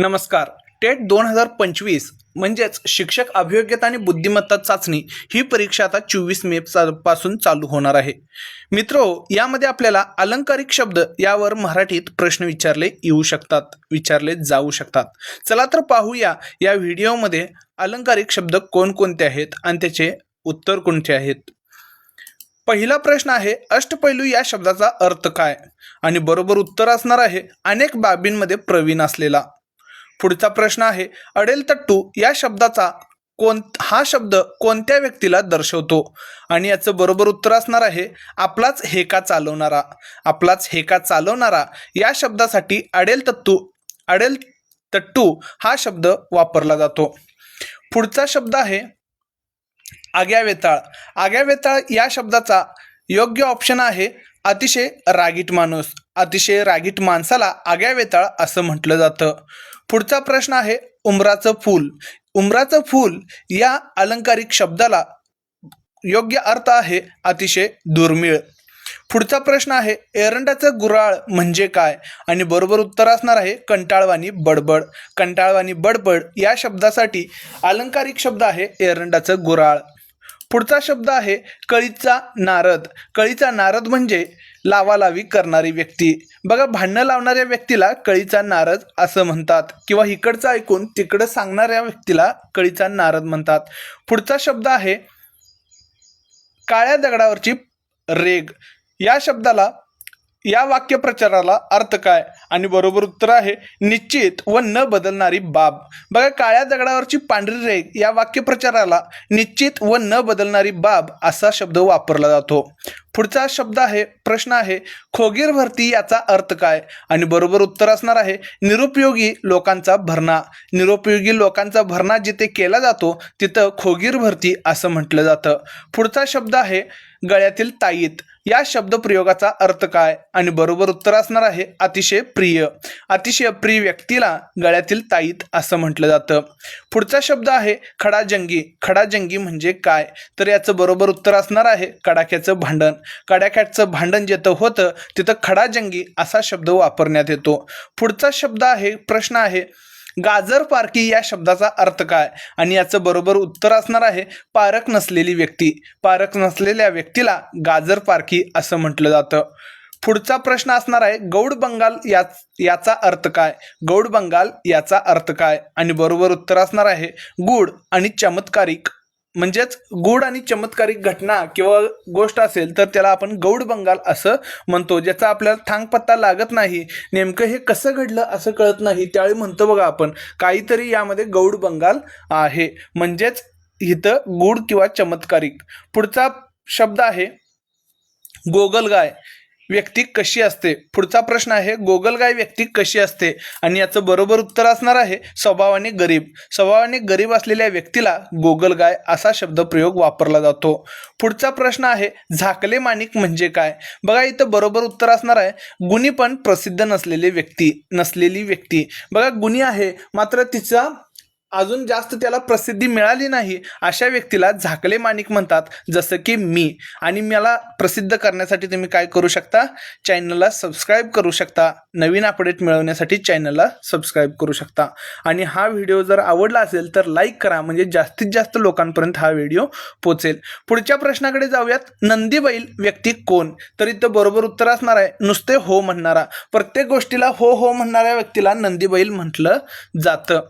नमस्कार. टेट दोन हजार पंचवीस म्हणजेच शिक्षक अभियोग्यता आणि बुद्धिमत्ता चाचणी ही परीक्षा आता चोवीस मे पासून चालू होणार आहे. मित्रो यामध्ये आपल्याला अलंकारिक शब्द यावर मराठीत प्रश्न विचारले येऊ शकतात विचारले जाऊ शकतात. चला तर पाहूया या व्हिडिओमध्ये अलंकारिक शब्द कोणकोणते आहेत आणि त्याचे उत्तर कोणते आहेत. पहिला प्रश्न आहे अष्टपैलू या शब्दाचा अर्थ काय? आणि बरोबर उत्तर असणार आहे अनेक बाबींमध्ये प्रवीण असलेला. पुढचा प्रश्न आहे. अडेल तट्टू या शब्दाचा कोण हा शब्द कोणत्या व्यक्तीला दर्शवतो? आणि याचं बरोबर उत्तर असणार आहे आपलाच हेका चालवणारा? आपलाच हेका चालवणारा? या शब्दासाठी अडेल तत्तू अडेल तट्टू हा शब्द वापरला जातो. पुढचा शब्द आहे आग्या वेताळ. आग्या वेताळ या शब्दाचा योग्य ऑप्शन आहे अतिशय रागीट माणूस. अतिशय रागीट माणसाला आग्या वेताळ असं म्हटलं जातं. पुढचा प्रश्न आहे उमराचं फूल. उमराचं फूल या अलंकारिक शब्दाला योग्य अर्थ आहे अतिशय दुर्मिळ. पुढचा प्रश्न आहे एरंडाचं गुराळ म्हणजे काय? आणि बरोबर उत्तर असणार आहे कंटाळवाणी बडबड. कंटाळवाणी बडबड या शब्दासाठी अलंकारिक शब्द आहे एरंडाचं गुराळ. पुढचा शब्द आहे कळीचा नारद. कळीचा नारद म्हणजे लावालावी करणारी व्यक्ती. बघा भांडणं लावणाऱ्या व्यक्तीला कळीचा नारद असं म्हणतात. किंवा इकडचं ऐकून तिकडं सांगणाऱ्या व्यक्तीला कळीचा नारद म्हणतात. पुढचा शब्द आहे काळ्या दगडावरची रेग. या शब्दाला या वाक्यप्रचाराला अर्थ काय आणि बरोबर उत्तर आहे निश्चित व न बदलणारी बाब. बघा काळ्या दगडावरची पांढरी रेग या वाक्यप्रचाराला निश्चित व न बदलणारी बाब असा शब्द वापरला जातो. पुढचा शब्द आहे प्रश्न आहे खोगीर भरती याचा अर्थ काय? आणि बरोबर उत्तर असणार आहे निरुपयोगी लोकांचा भरणा. निरुपयोगी लोकांचा भरणा जिथे केला जातो तिथं खोगीर भरती असं म्हटलं जातं. पुढचा शब्द आहे गळ्यातील ताईत. या शब्दप्रयोगाचा अर्थ काय? आणि बरोबर उत्तर असणार आहे अतिशय प्रिय. अतिशय प्रिय व्यक्तीला गळ्यातील ताईत असं म्हटलं जातं. पुढचा शब्द आहे खडाजंगी. खडाजंगी म्हणजे काय? तर याचं बरोबर उत्तर असणार आहे कडाक्याचं भांडण. कडाक्याचं भांडण जिथं होतं तिथं खडाजंगी असा शब्द वापरण्यात येतो. पुढचा शब्द आहे प्रश्न आहे गाजर पारखी या शब्दाचा अर्थ काय? आणि याचं बरोबर उत्तर असणार आहे पारक नसलेली व्यक्ती. पारक नसलेल्या व्यक्तीला गाजर पारखी असं म्हटलं जातं. पुढचा प्रश्न असणार आहे गौड बंगाल या याचा अर्थ काय? गौड बंगाल याचा अर्थ काय? आणि बरोबर उत्तर असणार आहे गुड आणि चमत्कारिक. म्हणजेच गूढ आणि चमत्कारिक घटना किंवा गोष्ट असेल तर त्याला आपण गौड बंगाल असं म्हणतो ज्याचा आपल्याला थांगपत्ता लागत नाही. नेमकं हे कसं घडलं असं कळत नाही. त्यावेळी म्हणतो बघा आपण काहीतरी यामध्ये गौड बंगाल आहे. म्हणजेच इथं गूढ किंवा चमत्कारिक. पुढचा शब्द आहे गोगलगाय. व्यक्ती कशी असते? पुढचा प्रश्न आहे गोगलगाय व्यक्ती कशी असते? आणि याचं बरोबर उत्तर असणार आहे स्वभावाने गरीब. स्वभावाने गरीब असलेल्या व्यक्तीला गोगलगाय असा शब्दप्रयोग वापरला जातो. पुढचा प्रश्न आहे झाकले माणिक म्हणजे काय? बघा इथं बरोबर उत्तर असणार आहे गुणी पण प्रसिद्ध नसलेले व्यक्ती नसलेली व्यक्ती. बघा गुणी आहे मात्र तिचा अजून जास्त त्याला प्रसिद्धी मिळाली नाही अशा व्यक्तीला झाकले माणिक म्हणतात जसं की मी. आणि मला प्रसिद्ध करण्यासाठी तुम्ही काय करू शकता? चॅनलला सबस्क्राईब करू शकता. नवीन अपडेट मिळवण्यासाठी चॅनलला सबस्क्राईब करू शकता. आणि हा व्हिडिओ जर आवडला असेल तर लाईक करा म्हणजे जास्तीत जास्त लोकांपर्यंत हा व्हिडिओ पोचेल पुढच्या प्रश्नाकडे जाऊयात. नंदीबैल व्यक्ती कोण? तर इथं बरोबर उत्तर असणार आहे. नुसते हो म्हणणारा. प्रत्येक गोष्टीला हो हो म्हणणाऱ्या व्यक्तीला नंदीबैल म्हटलं जातं.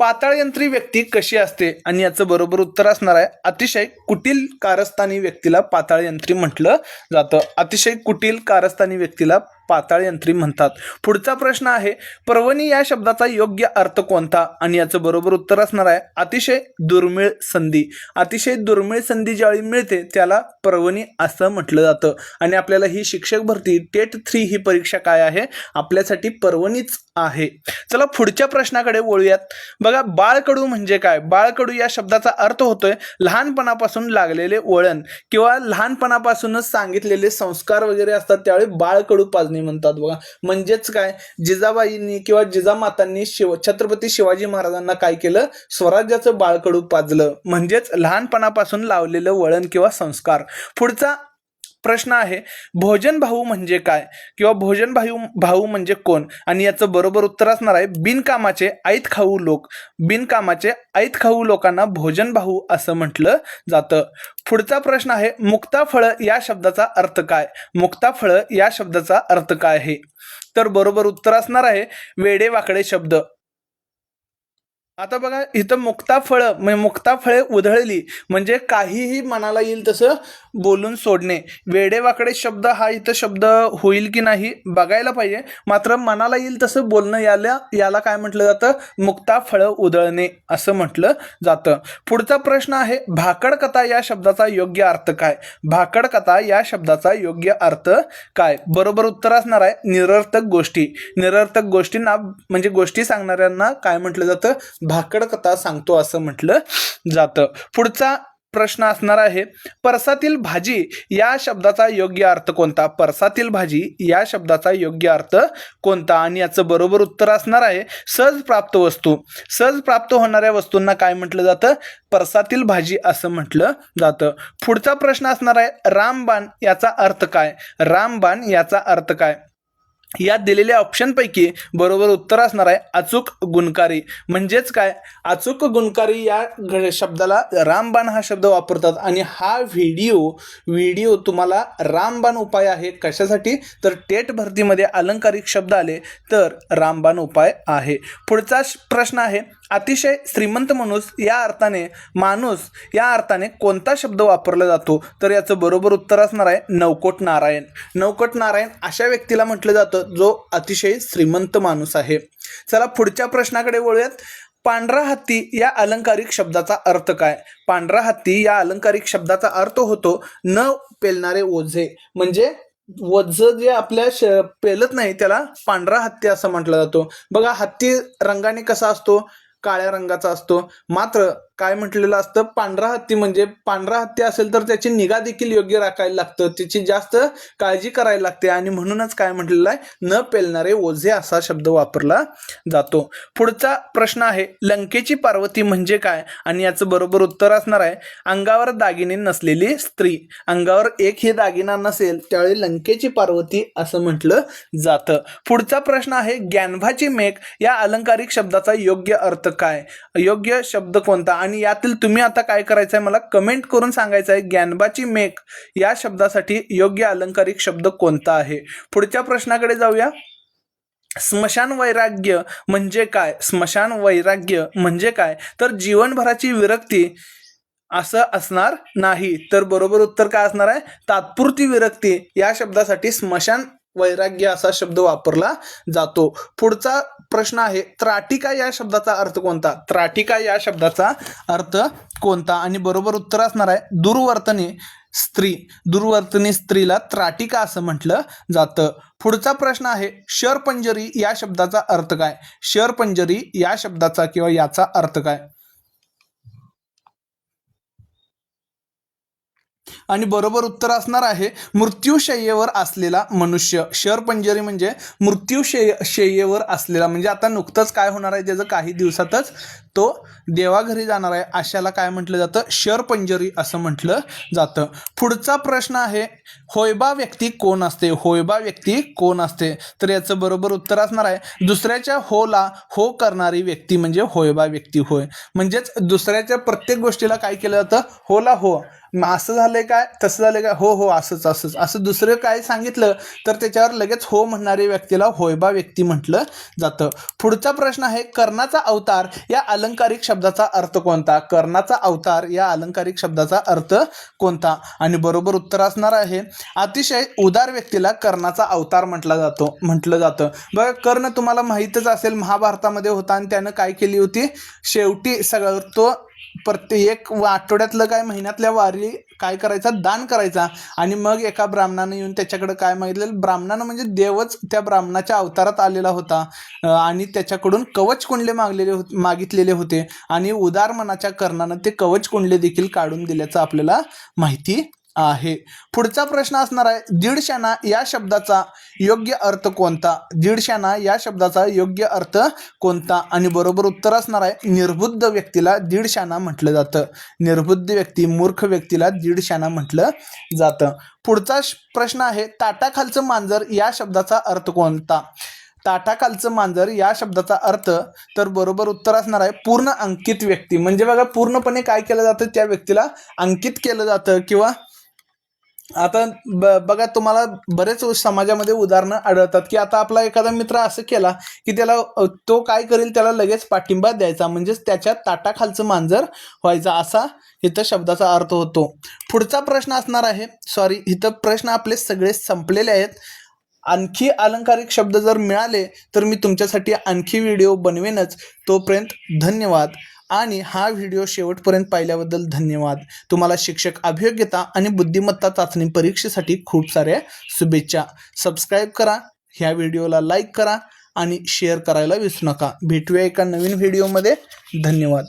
पाताळयंत्री व्यक्ती कशी असते? आणि याचं बरोबर उत्तर असणार आहे अतिशय कुटील कारस्थानी व्यक्तीला पाताळयंत्री म्हटलं जातं. अतिशय कुटील कारस्थानी व्यक्तीला पाताळयंत्री म्हणतात. पुढचा प्रश्न आहे पर्वणी या शब्दाचा योग्य अर्थ कोणता? आणि याचं बरोबर उत्तर असणार आहे अतिशय दुर्मिळ संधी. अतिशय दुर्मिळ संधी ज्यावेळी मिळते त्याला पर्वणी असं म्हटलं जातं. आणि आपल्याला ही शिक्षक भरती टेट थ्री ही परीक्षा काय आहे? आपल्यासाठी पर्वणीच आहे. चला पुढच्या प्रश्नाकडे वळूयात. बघा बाळकडू म्हणजे काय? बाळकडू या शब्दाचा अर्थ होतोय लहानपणापासून लागलेले वळण किंवा लहानपणापासूनच सांगितलेले संस्कार वगैरे असतात त्यावेळी बाळकडू पाजणे म्हणतात बघा. म्हणजेच काय? जिजाबाईंनी किंवा जिजामातांनी शिव छत्रपती शिवाजी महाराजांना काय केलं? स्वराज्याचं बाळकडू पाजलं. म्हणजेच लहानपणापासून लावलेलं वळण किंवा संस्कार. पुढचा प्रश्न आहे भोजन भाऊ म्हणजे काय? किंवा भोजन भाऊ भाऊ म्हणजे कोण? आणि याचं बरोबर उत्तर असणार आहे बिनकामाचे ऐत खाऊ लोक. बिनकामाचे ऐत खाऊ लोकांना भोजन भाऊ असं म्हटलं जातं. पुढचा प्रश्न आहे मुक्ताफळ या शब्दाचा अर्थ काय? मुक्ताफळ या शब्दाचा अर्थ काय आहे तर बरोबर उत्तर असणार आहे वेडे वाकडे शब्द. आता बघा इथं मुक्ता फळं म्हणजे मुक्ता फळे उधळली. म्हणजे काहीही मनाला येईल तसं बोलून सोडणे. वेडेवाकडे शब्द हा इथं शब्द होईल की नाही बघायला पाहिजे. मात्र मनाला येईल तसं बोलणं याला याला काय म्हटलं जातं? मुक्ता फळं उधळणे असं म्हटलं जातं. पुढचा प्रश्न आहे भाकड कथा या शब्दाचा योग्य अर्थ काय? भाकड कथा या शब्दाचा योग्य अर्थ काय? बरोबर उत्तर असणार आहे निरर्थक गोष्टी. निरर्थक गोष्टींना म्हणजे गोष्टी सांगणाऱ्यांना काय म्हटलं जातं? भाकड कथा सांगतो असं म्हटलं जातं. पुढचा प्रश्न असणार आहे परसातील भाजी या शब्दाचा योग्य अर्थ कोणता? परसातील भाजी या शब्दाचा योग्य अर्थ कोणता? आणि याचं बरोबर उत्तर असणार आहे सहज प्राप्त वस्तू. सहज प्राप्त होणाऱ्या वस्तूंना काय म्हटलं जातं? परसातील भाजी असं म्हटलं जातं. पुढचा प्रश्न असणार आहे रामबाण याचा अर्थ काय? रामबाण याचा अर्थ काय? यात दिलेल्या ऑप्शनपैकी बरोबर उत्तर असणार आहे अचूक गुणकारी. म्हणजेच काय? अचूक गुणकारी या घ- शब्दाला रामबाण हा शब्द वापरतात. आणि हा व्हिडिओ व्हिडिओ तुम्हाला रामबाण उपाय आहे. कशासाठी? तर टेट भरतीमध्ये अलंकारिक शब्द आले तर रामबाण उपाय आहे. पुढचा प्रश्न आहे अतिशय श्रीमंत माणूस या अर्थाने माणूस या अर्थाने कोणता शब्द वापरला जातो? तर याचं बरोबर उत्तर असणार आहे नवकोट नारायण. नवकोट नारायण अशा व्यक्तीला म्हटलं जातं जो अतिशय श्रीमंत माणूस आहे. चला पुढच्या प्रश्नाकडे वळूयात. पांढरा हत्ती या अलंकारिक शब्दाचा अर्थ काय? पांढरा हत्ती या अलंकारिक शब्दाचा अर्थ होतो न पेलणारे ओझे. म्हणजे वज जे आपल्या श पेलत नाही त्याला पांढरा हत्ती असं म्हटलं जातो. बघा हत्ती रंगाने कसा असतो? काळ्या रंगाचा असतो. मात्र काय म्हटलेलं असतं? पांढरा हत्ती म्हणजे पांढरा हत्ती असेल तर त्याची निगा देखील योग्य राखायला लागतं. त्याची जास्त काळजी करायला लागते. आणि म्हणूनच काय म्हटलेलं आहे? न पेलणारे ओझे असा शब्द वापरला जातो. पुढचा प्रश्न आहे लंकेची पार्वती म्हणजे काय? आणि याचं बरोबर उत्तर असणार आहे अंगावर दागिने नसलेली स्त्री. अंगावर एक ही दागिना नसेल त्यावेळी लंकेची पार्वती असं म्हटलं जातं. पुढचा प्रश्न आहे ग्यानभाची मेघ या अलंकारिक शब्दाचा योग्य अर्थ काय? योग्य शब्द कोणता? आणि यातील तुम्ही आता काय करायचं आहे मला कमेंट करून सांगायचं आहे ज्ञानबाची मेक या शब्दासाठी योग्य अलंकारिक शब्द कोणता आहे? पुढच्या प्रश्नाकडे जाऊया. स्मशान वैराग्य म्हणजे काय? स्मशान वैराग्य म्हणजे काय? तर जीवनभराची विरक्ती असं असणार नाही. तर बरोबर उत्तर काय असणार आहे? तात्पुरती विरक्ती या शब्दासाठी स्मशान वैराग्य असा शब्द वापरला जातो. पुढचा प्रश्न आहे त्राटिका या शब्दाचा अर्थ कोणता? त्राटिका या शब्दाचा अर्थ कोणता? आणि बरोबर उत्तर असणार आहे दुर्वर्तने स्त्री. दुर्वर्तनी स्त्रीला त्राटिका असं म्हटलं जातं. पुढचा प्रश्न आहे शरपंजरी या शब्दाचा अर्थ काय? शरपंजरी या शब्दाचा किंवा याचा अर्थ काय? आणि बरोबर उत्तर असणार आहे मृत्यूशय्येवर असलेला मनुष्य. शरपंजरी म्हणजे मृत्यूशय शय्येवर असलेला. म्हणजे आता नुकतंच काय होणार आहे त्याचं काही दिवसातच तो देवाघरी जाणार आहे अशाला काय म्हटलं जातं? शरपंजरी असं म्हटलं जातं. पुढचा प्रश्न आहे होयबा व्यक्ती कोण असते? होयबा व्यक्ती कोण असते? तर याचं बरोबर उत्तर असणार आहे दुसऱ्याच्या होला हो करणारी व्यक्ती म्हणजे होयबा व्यक्ती होय. म्हणजेच दुसऱ्याच्या प्रत्येक गोष्टीला काय केलं जातं? होला हो. मग असं झालंय काय? तसं झालंय काय? हो हो असंच असंच. असं दुसरं काय सांगितलं तर त्याच्यावर लगेच हो म्हणणाऱ्या व्यक्तीला होयबा व्यक्ती म्हटलं जातं. पुढचा प्रश्न आहे कर्णाचा अवतार या अलंकारिक शब्दाचा अर्थ कोणता? कर्णाचा अवतार या अलंकारिक शब्दाचा अर्थ कोणता? आणि बरोबर उत्तर असणार आहे अतिशय उदार व्यक्तीला कर्णाचा अवतार म्हटला जातो म्हटलं जातं. बघा कर्ण तुम्हाला माहीतच असेल महाभारतामध्ये होता आणि त्यानं काय केली होती? शेवटी सगळं तो प्रत्येक आठवड्यातलं काय महिन्यातल्या वारी काय करायचा? दान करायचा. आणि मग एका ब्राह्मणानं येऊन त्याच्याकडे काय मागितलेलं ब्राह्मणानं म्हणजे देवच त्या ब्राह्मणाच्या अवतारात आलेला होता. आणि त्याच्याकडून कवच कुंडले मागलेले होते मागितलेले होते. आणि उदार मनाच्या कर्णानं ते कवच कुंडले देखील काढून दिल्याचं आपल्याला माहिती आहे. पुढचा प्रश्न असणार आहे दीडशाना या शब्दाचा योग्य अर्थ कोणता? दीडशाना या शब्दाचा योग्य अर्थ कोणता? आणि बरोबर उत्तर असणार आहे निर्बुद्ध व्यक्तीला दीडशाना म्हटलं जातं. निर्बुद्ध व्यक्ती मूर्ख व्यक्तीला दीडशाना म्हटलं जातं. पुढचा श- प्रश्न आहे ताटाखालचं मांजर या शब्दाचा अर्थ कोणता? ताटाखालचं मांजर या शब्दाचा अर्थ तर बरोबर उत्तर असणार आहे पूर्ण अंकित व्यक्ती. म्हणजे बघा पूर्णपणे काय केलं जातं? त्या व्यक्तीला अंकित केलं जातं किंवा आता ब बघा तुम्हाला बरेच समाजामध्ये उदाहरणं आढळतात की आता आपला एखादा मित्र असं केला की त्याला तो काय करेल त्याला लगेच पाठिंबा द्यायचा. म्हणजेच त्याच्या ताटाखालचं मांजर व्हायचा. असा इथं शब्दाचा अर्थ होतो. पुढचा प्रश्न असणार आहे. सॉरी इथं प्रश्न आपले सगळे संपलेले आहेत. आणखी अलंकारिक शब्द जर मिळाले तर मी तुमच्यासाठी आणखी व्हिडिओ बनवेनच. तोपर्यंत धन्यवाद. आणि हा व्हिडिओ शेवटपर्यंत पाहिल्याबद्दल धन्यवाद. तुम्हाला शिक्षक अभियोग्यता आणि बुद्धिमत्ता चाचणी परीक्षेसाठी खूप साऱ्या शुभेच्छा. सबस्क्राईब करा ह्या व्हिडिओला लाईक करा आणि शेअर करायला विसरू नका. भेटूया एका नवीन व्हिडिओमध्ये धन्यवाद.